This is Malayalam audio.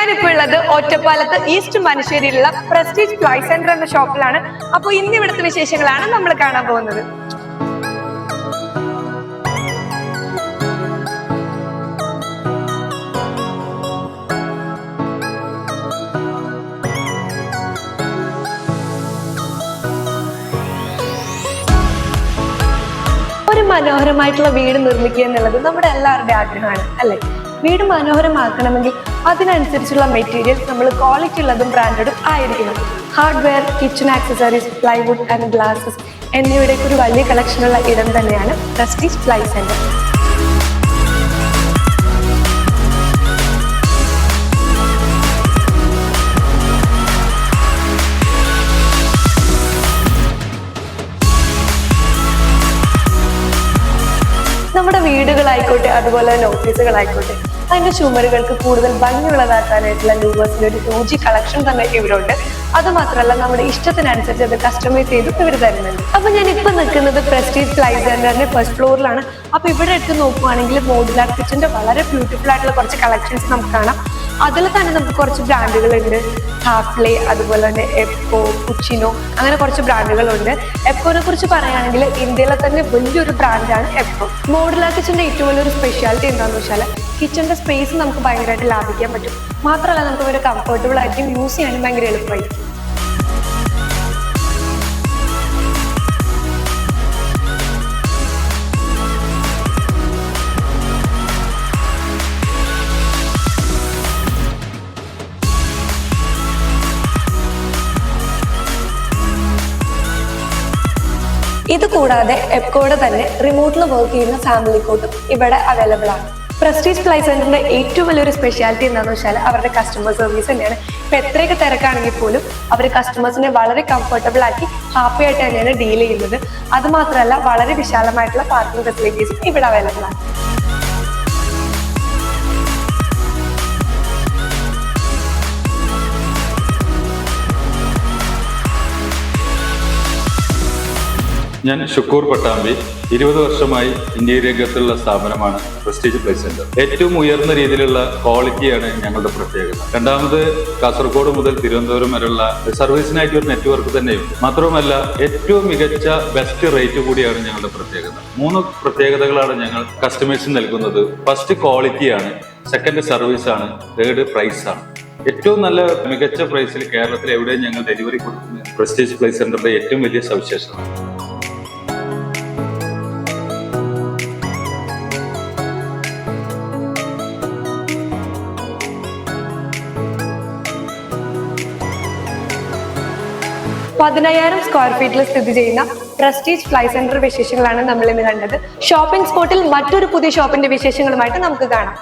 ഞാനുള്ളത് ഒറ്റപ്പാലത്ത് ഈസ്റ്റ് മനുഷ്യരിലുള്ള പ്രസ്റ്റീജ് ടോയ് സെന്റർ എന്ന ഷോപ്പിലാണ്. അപ്പോൾ ഇന്ന് ഇവിടുത്തെ വിശേഷങ്ങളാണ് നമ്മൾ കാണാൻ പോകുന്നത്. മനോഹരമായിട്ടുള്ള വീട് നിർമ്മിക്കുക എന്നുള്ളത് നമ്മുടെ എല്ലാവരുടെയും ആഗ്രഹമാണ് അല്ലെ? വീട് മനോഹരമാക്കണമെങ്കിൽ അതിനനുസരിച്ചുള്ള മെറ്റീരിയൽ നമ്മൾ ക്വാളിറ്റി ഉള്ളതും ബ്രാൻഡഡും ആയിരിക്കണം. Hardware kitchen accessories plywood and glasses എന്നിവയുടെ ഒരു വലിയ കളക്ഷനുള്ള ഇടം തന്നെയാണ് പ്രസ്റ്റീജ് ഫ്ലൈ സെന്റർ നമ്മുടെ വീടുകളായിക്കോട്ടെ അതുപോലെ തന്നെ ഓഫീസുകളായിക്കോട്ടെ അതിന്റെ ചുമരുകൾക്ക് കൂടുതൽ ഭംഗിയുള്ളതാക്കാനായിട്ടുള്ള ലൂവേഴ്സിന്റെ ഒരു ടൂജി കളക്ഷൻ തന്നെ ഇവരുണ്ട് അത് മാത്രമല്ല നമ്മുടെ ഇഷ്ടത്തിനനുസരിച്ച് അത് കസ്റ്റമൈസ് ചെയ്ത് ഇവർ തരുന്നുണ്ട്. അപ്പൊ ഞാൻ ഇപ്പൊ നിൽക്കുന്നത് പ്രസ്റ്റീജ് ഫ്ലൈസ് സെന്ററിന്റെ ഫസ്റ്റ് ഫ്ലോറിലാണ് അപ്പൊ ഇവിടെ എടുത്ത് നോക്കുവാണെങ്കിൽ മോഡുലാർ കിച്ചന്റെ വളരെ ബ്യൂട്ടിഫുൾ ആയിട്ടുള്ള കുറച്ച് കളക്ഷൻസ് നമുക്ക് കാണാം. അതിൽ തന്നെ നമുക്ക് കുറച്ച് ബ്രാൻഡുകളുണ്ട്. ഹാഫ്ലെ അതുപോലെ തന്നെ എപ്പോ കുച്ചിനോ അങ്ങനെ കുറച്ച് ബ്രാൻഡുകളുണ്ട്. എപ്പോനെ കുറിച്ച് പറയുകയാണെങ്കിൽ ഇന്ത്യയിലെ തന്നെ വലിയൊരു ബ്രാൻഡാണ് എപ്പോ മോഡുലാർ കിച്ചന്റെ ഏറ്റവും വലിയൊരു സ്പെഷ്യാലിറ്റി എന്താണെന്ന് വെച്ചാൽ കിച്ചന്റെ സ്പേസ് നമുക്ക് ഭയങ്കരമായിട്ട് ലാഭിക്കാൻ പറ്റും. മാത്രമല്ല നമുക്ക് ഒരു കംഫർട്ടബിൾ ആയിരിക്കും യൂസ് ചെയ്യാനും ഭയങ്കര എളുപ്പമായിരിക്കും. ഇത് കൂടാതെ എപ്കോയുടെ തന്നെ റിമോട്ടിൽ വർക്ക് ചെയ്യുന്ന ഫാമിലി കോട്ടും ഇവിടെ അവൈലബിൾ ആണ്. പ്രസ്റ്റീജ് പ്ലൈ സെന്ററിന്റെ ഏറ്റവും വലിയൊരു സ്പെഷ്യാലിറ്റി എന്താണെന്ന് വെച്ചാൽ അവരുടെ കസ്റ്റമർ സർവീസ് തന്നെയാണ്. ഇപ്പൊ എത്രയൊക്കെ തിരക്കാണെങ്കിൽ പോലും അവർ കസ്റ്റമേഴ്സിനെ വളരെ കംഫർട്ടബിൾ ആക്കി ഹാപ്പി ആയിട്ട് തന്നെയാണ് ഡീൽ ചെയ്യുന്നത്. അതുമാത്രമല്ല വളരെ വിശാലമായിട്ടുള്ള പാർക്കിംഗ് ഫെസിലിറ്റീസും ഇവിടെ അവൈലബിൾ ആണ്. ഞാൻ ഷുക്കൂർ പട്ടാമ്പി. ഇരുപത് വർഷമായി ഇന്ത്യ രംഗത്തുള്ള സ്ഥാപനമാണ് പ്രസ്റ്റീജ് പ്ലേസ് സെന്റർ ഏറ്റവും ഉയർന്ന രീതിയിലുള്ള ക്വാളിറ്റിയാണ് ഞങ്ങളുടെ പ്രത്യേകത. രണ്ടാമത് കാസർഗോഡ് മുതൽ തിരുവനന്തപുരം വരെയുള്ള സർവീസിനായിട്ട് ഒരു നെറ്റ്വർക്ക് തന്നെയുണ്ട്. മാത്രവുമല്ല ഏറ്റവും മികച്ച ബെസ്റ്റ് റേറ്റ് കൂടിയാണ് ഞങ്ങളുടെ പ്രത്യേകത. മൂന്ന് പ്രത്യേകതകളാണ് ഞങ്ങൾ കസ്റ്റമേഴ്സിന് നൽകുന്നത്. ഫസ്റ്റ് ക്വാളിറ്റിയാണ് സെക്കൻഡ് സർവീസ് ആണ്. തേർഡ് പ്രൈസ് ആണ്. ഏറ്റവും നല്ല മികച്ച പ്രൈസിൽ കേരളത്തിൽ എവിടെയും ഞങ്ങൾ ഡെലിവറി കൊടുക്കുന്ന പ്രസ്റ്റീജ് പ്ലേസ് സെന്ററിന്റെ ഏറ്റവും വലിയ സവിശേഷത പതിനയ്യായിരം സ്ക്വയർ ഫീറ്റിൽ സ്ഥിതി ചെയ്യുന്ന പ്രസ്റ്റീജ് ഫ്ലൈ സെന്റർ വിശേഷങ്ങളാണ് നമ്മൾ ഇന്ന് കണ്ടത് ഷോപ്പിംഗ് സ്പോട്ടിൽ മറ്റൊരു പുതിയ ഷോപ്പിന്റെ വിശേഷങ്ങളുമായിട്ട് നമുക്ക് കാണാം.